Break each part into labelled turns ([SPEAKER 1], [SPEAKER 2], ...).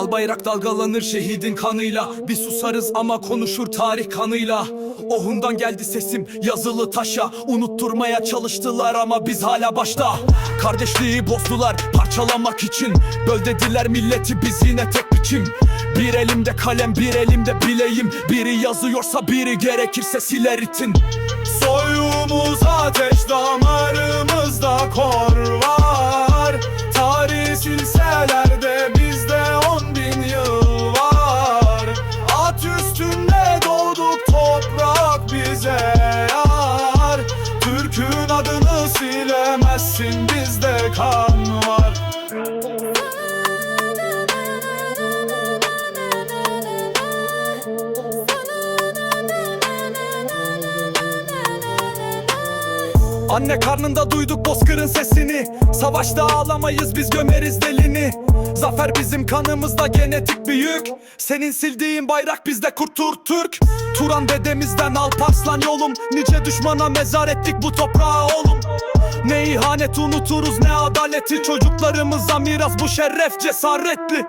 [SPEAKER 1] al bayrak dalgalanır şehidin kanıyla. Bir susarız ama konuşur tarih kanıyla. Ohundan geldi sesim yazılı taşa. Unutturmaya çalıştılar ama biz hala başta. Kardeşliği bozdular parçalamak için. Böl dediler milleti biz yine tek biçim. Bir elimde kalem bir elimde bileğim. Biri yazıyorsa biri gerekirse siler itin.
[SPEAKER 2] Soyumuz ateş damarımızda kor Türk'ün adını silemezsin bizde kan
[SPEAKER 1] Anne karnında duyduk bozkırın sesini. Savaşta ağlamayız biz gömeriz delini. Zafer bizim kanımızda genetik büyük Senin sildiğin bayrak bizde kurtur Türk. Turan dedemizden Alparslan yolum. Nice düşmana mezar ettik bu toprağa oğlum. Ne ihanet unuturuz ne adaleti. Çocuklarımıza miras bu şeref cesaretli.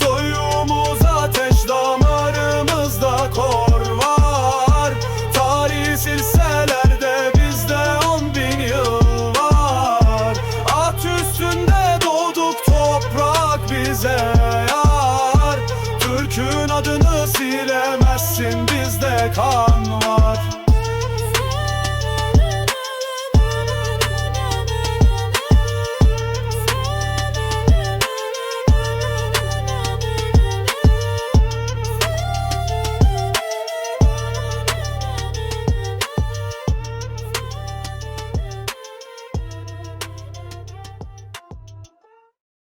[SPEAKER 2] Soyumuz ateş damarımızda kor var. Tarih silseler Türk'ün adını silemezsin bizde kan var